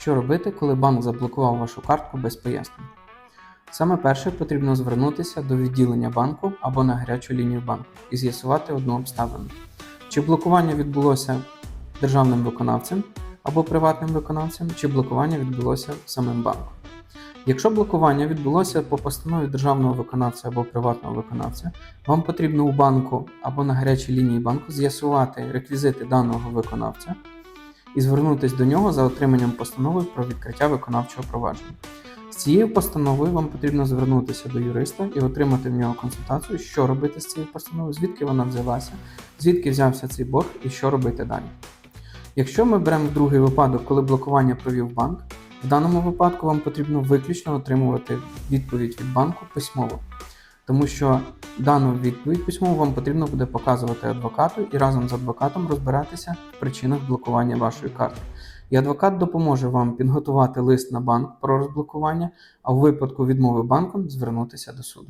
Що робити, коли банк заблокував вашу картку без пояснень? Саме перше потрібно звернутися до відділення банку або на гарячу лінію банку і з'ясувати одну обставину. Чи блокування відбулося державним виконавцем або приватним виконавцем, чи блокування відбулося самим банком. Якщо блокування відбулося по постанові державного виконавця або приватного виконавця, вам потрібно у банку або на гарячій лінії банку з'ясувати реквізити даного виконавця і звернутися до нього за отриманням постанови про відкриття виконавчого провадження. З цією постановою вам потрібно звернутися до юриста і отримати в нього консультацію, що робити з цією постановою, звідки вона взялася, звідки взявся цей борг і що робити далі. Якщо ми беремо другий випадок, коли блокування провів банк, в даному випадку вам потрібно виключно отримувати відповідь від банку письмово, тому що дану відповідь письмову вам потрібно буде показувати адвокату і разом з адвокатом розбиратися в причинах блокування вашої карти. І адвокат допоможе вам підготувати лист на банк про розблокування, а у випадку відмови банком звернутися до суду.